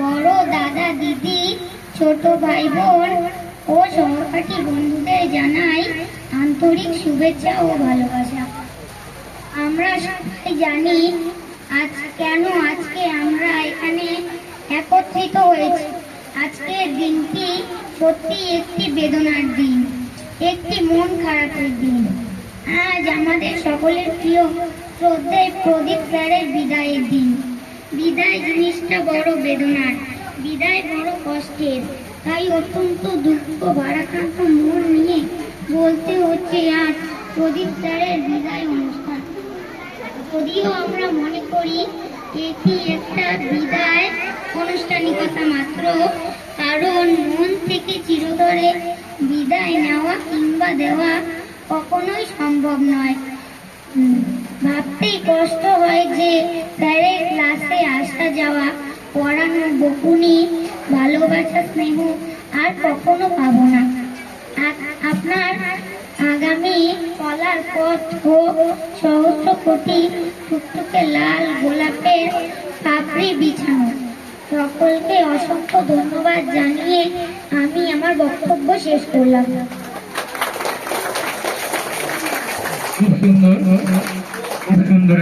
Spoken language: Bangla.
বড় দাদা দিদি, ছোট ভাই বোন ও সহপাঠী বন্ধুদের জানাই আন্তরিক শুভেচ্ছা ও ভালোবাসা। আমরা সবাই জানি আজ কেন আজকে আমরা এখানে একত্রিত হয়েছি। আজকের দিনটি সত্যি একটি বেদনার দিন, একটি মন খারাপের দিন। আজ আমাদের সকলের প্রিয় শ্রদ্ধেয় প্রদীপ স্যারের বিদায়ের দিন। বিদায় জিনিসটা বড় বেদনার, বিদায় বড় কষ্টের। তাই অত্যন্ত দুঃখ, ভারাক্রান্ত মন নিয়ে বলতে হচ্ছে আজ প্রদীপ স্যারের বিদায় অনুষ্ঠান। যদিও আমরা মনে করি এটি একটা বিদায় আনুষ্ঠানিকতা মাত্র, কারণ মন থেকে চিরতরে বিদায় নেওয়া কিংবা দেওয়া কখনোই সম্ভব নয়। ভাবতেই কষ্ট হয় যে স্যারের ক্লাসে আসা যাওয়া পড়ানো বকুনি, ভালোবাসা, স্নেহ আর কখনো পাবো না। আপনার আগামী চলার পথ হোক সহস্র কোটি টুকটুকে লাল গোলাপের পাপড়ি বিছানো। সকলকে অসংখ্য ধন্যবাদ জানিয়ে আমি আমার বক্তব্য শেষ করলাম। খুব সুন্দর খুব সুন্দর